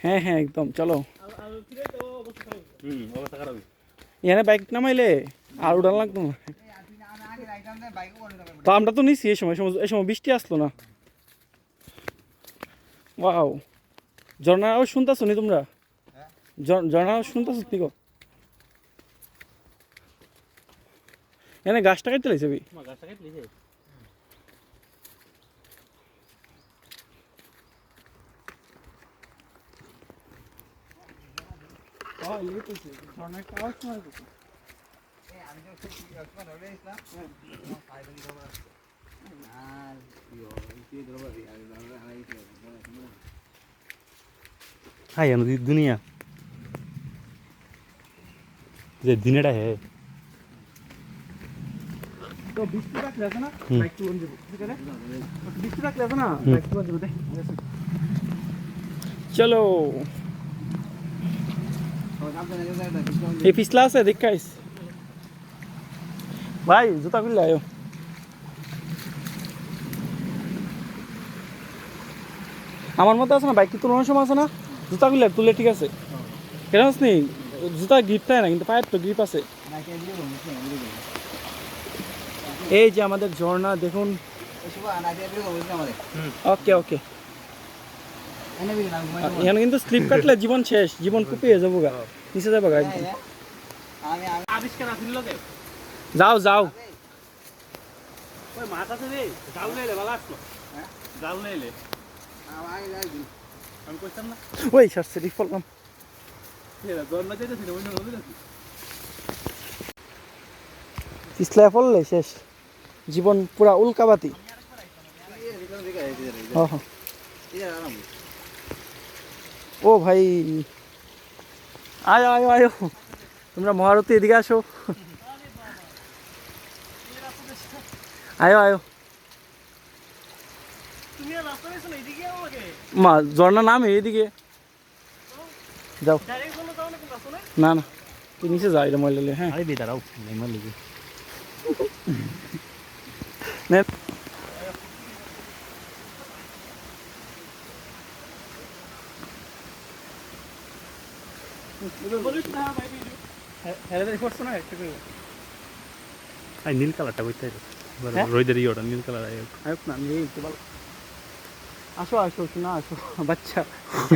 হ্যাঁ হ্যাঁ একদম। চলো। এখানে বাইক নামাইলে আর উড়ান লাগতো না। তো আমরা তো নিছি এই সময় এই সময়- বৃষ্টি আসলো না। ওয়াও ঝর্ণা আওয়াজ শুনতেছো নি তোমরা? ঝর- ঝর্ণা আওয়াজ শুনতেছো কি গো? এখানে গাছটা কাটতে লাগছে মা গাছটা কেটে লিখে হাই নদী দুনিয়া যে দিনেটা হে তো বৃষ্টি রাখলে আছে না হুম। বাইক চলন যাব সেখানে বৃষ্টি রাখলে আছে না হুম। বাইক চলন যাব দে চলো এই পিছলা আছে দেখাইস ভাই জুতা খুললে আয়ো। আমার মতো আছে না বাইক কি তুলানোর সময় আছে না? জুতা খুললে তুলে ঠিক আছে। কেন নি? জুতা গ্রিপ থাকে না কিন্তু পায়ের তো গ্রিপ আছে। এই যে আমাদের ঝর্ণা দেখুন। ওকে ওকে। এখানে কিন্তু স্লিপ কাটলে জীবন শেষ জীবন কুপিয়ে যাব গা নিচে যাব গা যাও যাও। ওই হ্যাঁ? অন্য নদী নাকি পিছলায় পড়লে শেষ। জীবন পুরা উল্কাবাতি। হ, হ। ও ভাই। আয় আয় আয় তোমরা মহারতী এদিকে আসো। আয়ো আয়ো মা ঝর্ণা নামে এদিকে। যাও। না না তুই নিচে যা এটা ময়লা হ্যাঁ। আরে নীল কালারটা হ্যাঁ? রইদের ইয়োটা নীল কালার আয়ুক না ভালো। আসো আসো না আসো বাচ্চা।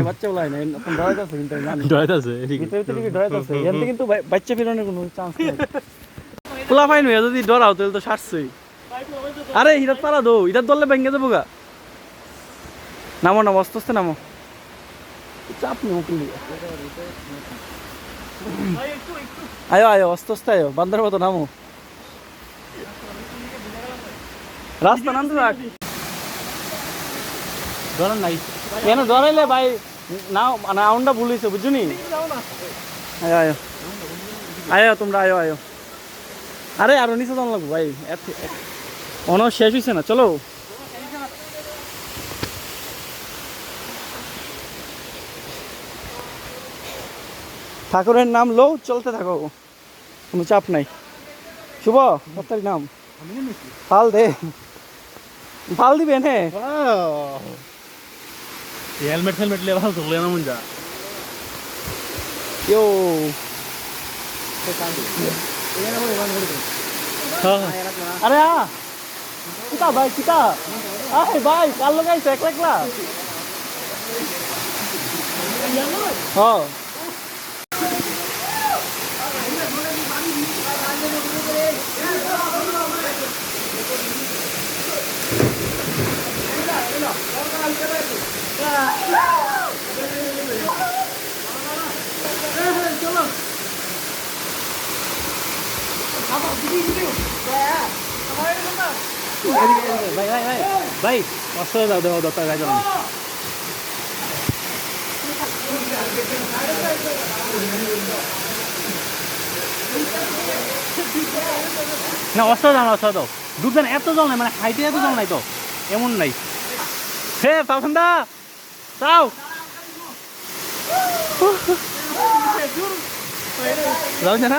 বাচ্চা না এখন ডরাইতে আছে কিন্তু জানি। ডরাইতে আছে ভিতরে ভিতরে কি ডরাইতে আছে এমনি কিন্তু বাচ্চা ফিরানোর কোনো চান্স নেই। খোলা পাই নই যদি ডরাও তাহলে তো সারছই। আরে হিরাত পারা দো হিরাত দললে ভেঙে যাব গা। নামো নামো আস্তে আস্তে নামো। চাপ নেই আয়ো আয়ো আস্তে আস্তে আয়ো বান্দার মতো নামো। রাস্তা নামতে থাক। ডরার নাই। কেন ডরাইলে ভাই নাও নাউন্ডা ভুলিছে বুঝুনি? আয়ো আয়ো। আয়ো, তোমরা আয়ো আয়ো। আরে, আরও নিচে যাওয়া লাগবো, ভাই। অন শেষ হয়েছে না, চলো। ঠাকুরের নাম লো চলতে থাকো। কোনো চাপ নাই। শুভ কর্তার নাম। ফাল দে। ফাল দিবেন হ্যাঁ হেলমেট লে ভালো না আরে আ কিতা ভাই কিতা? আরে ভাই কাল লাগাইছে এক একলা। হ্যাঁ ভাই ভাই ভাই ভাই যাও, দেওয়া দত্তা গাছ না, অস্ত দাও না, অস্ত দাও ডুববেন এত জল নাই মানে হাইটে এত জল নাই তো। এমন নাই। হে পাপন্দা যাও। যাও না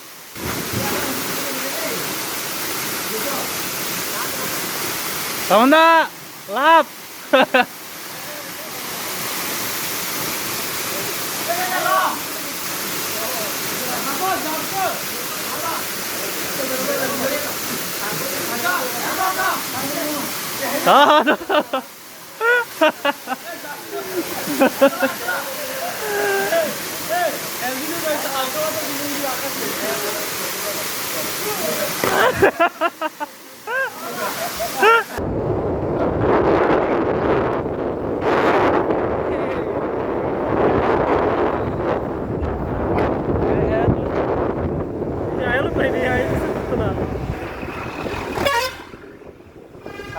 Sauna! Lap! Sauna! Ha ha ha ha!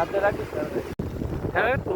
হাতে রাখিস হ্যাঁ তো